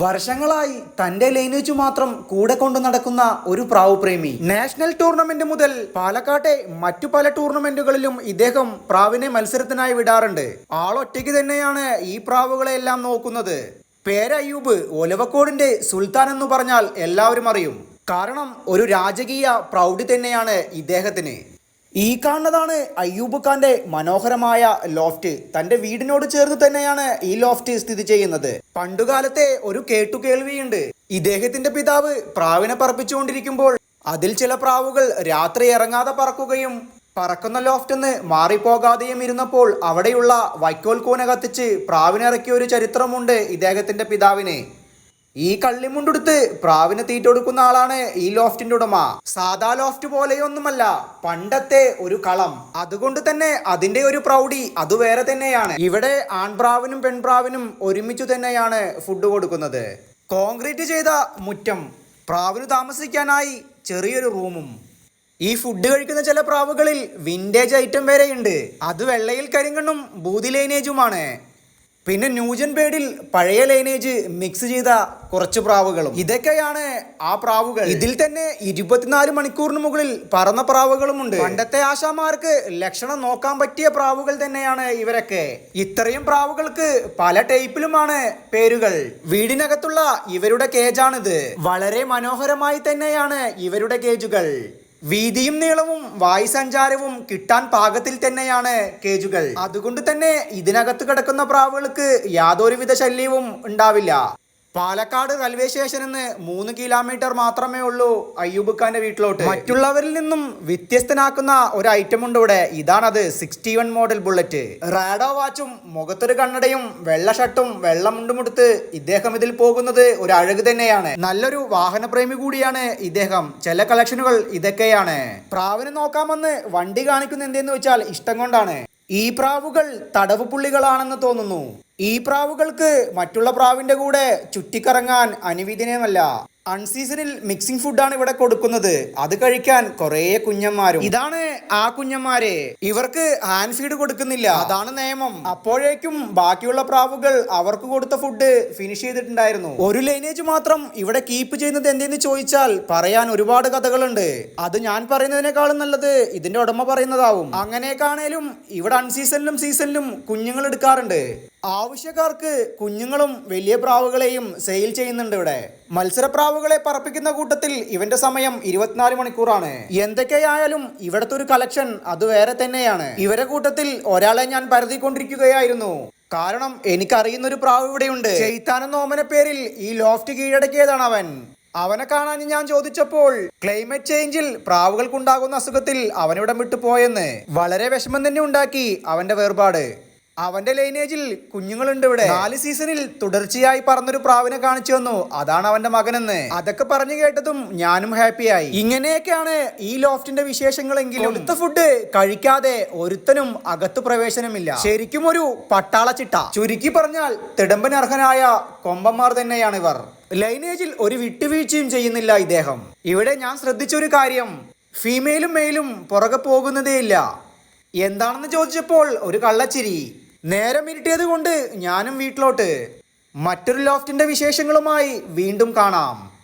വർഷങ്ങളായി തന്റെ ലൈനേജ് മാത്രം കൂടെ കൊണ്ടു നടക്കുന്ന ഒരു പ്രാവ് പ്രേമി. നാഷണൽ ടൂർണമെന്റ് മുതൽ പാലക്കാട്ടെ മറ്റു പല ടൂർണമെന്റുകളിലും ഇദ്ദേഹം പ്രാവിനെ മത്സരത്തിനായി വിടാറുണ്ട്. ആളൊറ്റയ്ക്ക് തന്നെയാണ് ഈ പ്രാവുകളെ എല്ലാം നോക്കുന്നത് പേരയ്യൂബ് ഒലവക്കോടിന്റെ സുൽത്താൻ എന്ന് പറഞ്ഞാൽ എല്ലാവരും അറിയും. കാരണം ഒരു രാജകീയ പ്രൗഢി തന്നെയാണ് ഇദ്ദേഹത്തിന്. ഈ കാണുന്നതാണ് അയ്യൂബ് ഖാന്റെ മനോഹരമായ ലോഫ്റ്റ് തന്റെ വീടിനോട് ചേർന്ന് തന്നെയാണ് ഈ ലോഫ്റ്റ് സ്ഥിതി ചെയ്യുന്നത്. പണ്ടുകാലത്തെ ഒരു കേട്ടുകേൾവിയുണ്ട്. ഇദ്ദേഹത്തിന്റെ പിതാവ് പ്രാവിനെ പറപ്പിച്ചുകൊണ്ടിരിക്കുമ്പോൾ അതിൽ ചില പ്രാവുകൾ രാത്രി ഇറങ്ങാതെ പറക്കുകയും പറക്കുന്ന ലോഫ്റ്റ് മാറിപ്പോകാതെയും ഇരുന്നപ്പോൾ അവിടെയുള്ള വൈക്കോൽ കൂന കത്തിച്ച് പ്രാവിനിറക്കിയ ഒരു ചരിത്രമുണ്ട് ഇദ്ദേഹത്തിന്റെ പിതാവിന്. ഈ കള്ളിമുണ്ടെടുത്ത് പ്രാവിന് തീറ്റ കൊടുക്കുന്ന ആളാണ് ഈ ലോഫ്റ്റിന്റെ ഉടമ. സാധാ ലോഫ്റ്റ് പോലെയൊന്നുമല്ല പണ്ടത്തെ ഒരു കളം. അതുകൊണ്ട് തന്നെ അതിന്റെ ഒരു പ്രൗഢി അത് വേറെ തന്നെയാണ്. ഇവിടെ ആൺപ്രാവിനും പെൺപ്രാവിനും ഒരുമിച്ചു തന്നെയാണ് ഫുഡ് കൊടുക്കുന്നത്. കോൺക്രീറ്റ് ചെയ്ത മുറ്റം പ്രാവിന് താമസിക്കാനായി ചെറിയൊരു റൂമും. ഈ ഫുഡ് കഴിക്കുന്ന ചില പ്രാവുകളിൽ വിന്റേജ് ഐറ്റം വരെയുണ്ട് അത് വെള്ളയിൽ കരിങ്കണ്ണും ബൂതി ലൈനേജുമാണ് പിന്നെ ന്യൂജൻ ബേഡിൽ പഴയ ലൈനേജ് മിക്സ് ചെയ്ത കുറച്ച് പ്രാവുകളും. ഇതൊക്കെയാണ് ആ പ്രാവുകൾ. ഇതിൽ തന്നെ ഇരുപത്തിനാല് മണിക്കൂറിന് മുകളിൽ പറന്ന പ്രാവുകളുമുണ്ട്. പണ്ടത്തെ ആശാമാർക്ക് ലക്ഷണം നോക്കാൻ പറ്റിയ പ്രാവുകൾ തന്നെയാണ് ഇവരൊക്കെ. ഇത്രയും പ്രാവുകൾക്ക് പല ടൈപ്പിലുമാണ് പേരുകൾ. വീടിനകത്തുള്ള ഇവരുടെ കേജാണിത്. വളരെ മനോഹരമായി തന്നെയാണ് ഇവരുടെ കേജുകൾ. വീതിയും നീളവും വായുസഞ്ചാരവും കിട്ടാൻ പാകത്തിൽ തന്നെയാണ് കേജുകൾ. അതുകൊണ്ട് തന്നെ ഇതിനകത്ത് കിടക്കുന്ന പ്രാവുകൾക്ക് യാതൊരുവിധ ശല്യവും ഉണ്ടാവില്ല. പാലക്കാട് റെയിൽവേ സ്റ്റേഷനിൽ നിന്ന് മൂന്ന് കിലോമീറ്റർ മാത്രമേ ഉള്ളൂ അയ്യൂബ് ഖാന്റെ വീട്ടിലോട്ട്. മറ്റുള്ളവരിൽ നിന്നും വ്യത്യസ്തനാക്കുന്ന ഒരു ഐറ്റം ഉണ്ട് ഇവിടെ. ഇതാണത് sixty one model Bullet Rado വാച്ചും മുഖത്തൊരു കണ്ണടയും വെള്ള ഷർട്ടും വെള്ള മുണ്ടുമുടുത്ത് ഇദ്ദേഹം ഇതിൽ പോകുന്നത് ഒരു അഴക് തന്നെയാണ്. നല്ലൊരു വാഹനപ്രേമി കൂടിയാണ് ഇദ്ദേഹം. ചില കളക്ഷനുകൾ ഇതൊക്കെയാണ്. പ്രാവിനെ നോക്കാമെന്ന് വണ്ടി കാണിക്കുന്ന എന്തെന്ന് വെച്ചാൽ ഇഷ്ടം കൊണ്ടാണ്. ഈ പ്രാവുകൾ തടവ് പുള്ളികളാണെന്ന് തോന്നുന്നു. ഈ പ്രാവുകൾക്ക് മറ്റുള്ള പ്രാവിന്റെ കൂടെ ചുറ്റിക്കറങ്ങാൻ അനുവദനീയമല്ല അൺസീസണിൽ മിക്സിംഗ് ഫുഡാണ് ഇവിടെ കൊടുക്കുന്നത്. അത് കഴിക്കാൻ കുറേ കുഞ്ഞന്മാരും. ഇതാണ് ആ കുഞ്ഞന്മാരെ. ഇവർക്ക് ഹാൻഡ് ഫീഡ് കൊടുക്കുന്നില്ല. അതാണ് നിയമം. അപ്പോഴേക്കും ബാക്കിയുള്ള പ്രാവുകൾ അവർക്ക് കൊടുത്ത ഫുഡ് ഫിനിഷ് ചെയ്തിട്ടുണ്ടായിരുന്നു. ഒരു ലൈനേജ് മാത്രം ഇവിടെ കീപ്പ് ചെയ്യുന്നത് എന്തെന്ന് ചോദിച്ചാൽ പറയാൻ ഒരുപാട് കഥകളുണ്ട്. അത് ഞാൻ പറയുന്നതിനേക്കാളും നല്ലത് ഇതിന്റെ ഉടമ പറയുന്നതാവും. കാണേലും ഇവിടെ അൺസീസണിലും സീസണിലും കുഞ്ഞുങ്ങൾ എടുക്കാറുണ്ട്. ആവശ്യക്കാർക്ക് കുഞ്ഞുങ്ങളും വലിയ പ്രാവുകളെയും സെയിൽ ചെയ്യുന്നുണ്ട് ഇവിടെ. മത്സരപ്രാവുകളെ പറപ്പിക്കുന്ന കൂട്ടത്തിൽ ഇവന്റെ സമയം ഇരുപത്തിനാല് മണിക്കൂറാണ്. എന്തൊക്കെയായാലും ഇവിടത്തെ ഒരു കളക്ഷൻ അത് വേറെ തന്നെയാണ്. ഇവരെ കൂട്ടത്തിൽ ഒരാളെ ഞാൻ പരതിക്കൊണ്ടിരിക്കുകയായിരുന്നു കാരണം എനിക്കറിയുന്ന ഒരു പ്രാവ് ഇവിടെയുണ്ട്. ചെയ്ത്താനെന്ന ഓമന പേരിൽ ഈ ലോഫ്റ്റ് കീഴടക്കിയതാണ് അവൻ. അവനെ കാണാൻ ഞാൻ ചോദിച്ചപ്പോൾ ക്ലൈമറ്റ് ചേഞ്ചിൽ പ്രാവുകൾക്കുണ്ടാകുന്ന അസുഖത്തിൽ അവനിവിടം വിട്ടു പോയെന്ന് വളരെ വിഷമം തന്നെ ഉണ്ടാക്കി അവന്റെ വേർപാട്. അവന്റെ ലൈനേജിൽ കുഞ്ഞുങ്ങളുണ്ട് ഇവിടെ. നാല് സീസണിൽ തുടർച്ചയായി പറഞ്ഞൊരു പ്രാവിനെ കാണിച്ചു തന്നു. അതാണ് അവന്റെ മകനെന്ന്. അതൊക്കെ പറഞ്ഞു കേട്ടതും ഞാനും ഹാപ്പിയായി ഇങ്ങനെയൊക്കെയാണ് ഈ ലോഫ്റ്റിന്റെ വിശേഷങ്ങളെങ്കിലും കൊടുത്ത ഫുഡ് കഴിക്കാതെ ഒരുത്തനും അകത്തു പ്രവേശനമില്ല. ശരിക്കും ഒരു പട്ടാള ചിട്ട. ചുരുക്കി പറഞ്ഞാൽ തിടമ്പൻ അർഹനായ കൊമ്പന്മാർ തന്നെയാണ് ഇവർ ലൈനേജിൽ ഒരു വിട്ടുവീഴ്ചയും ചെയ്യുന്നില്ല ഇദ്ദേഹം. ഇവിടെ ഞാൻ ശ്രദ്ധിച്ച ഒരു കാര്യം. ഫീമെയിലും മെയിലും പുറകെ പോകുന്നതേയില്ല. എന്താണെന്ന് ചോദിച്ചപ്പോൾ ഒരു കള്ളച്ചിരി. നേരം ഇരുട്ടിയത് കൊണ്ട് ഞാനും വീട്ടിലോട്ട്. മറ്റൊരു ലോഫ്റ്റിന്റെ വിശേഷങ്ങളുമായി വീണ്ടും കാണാം.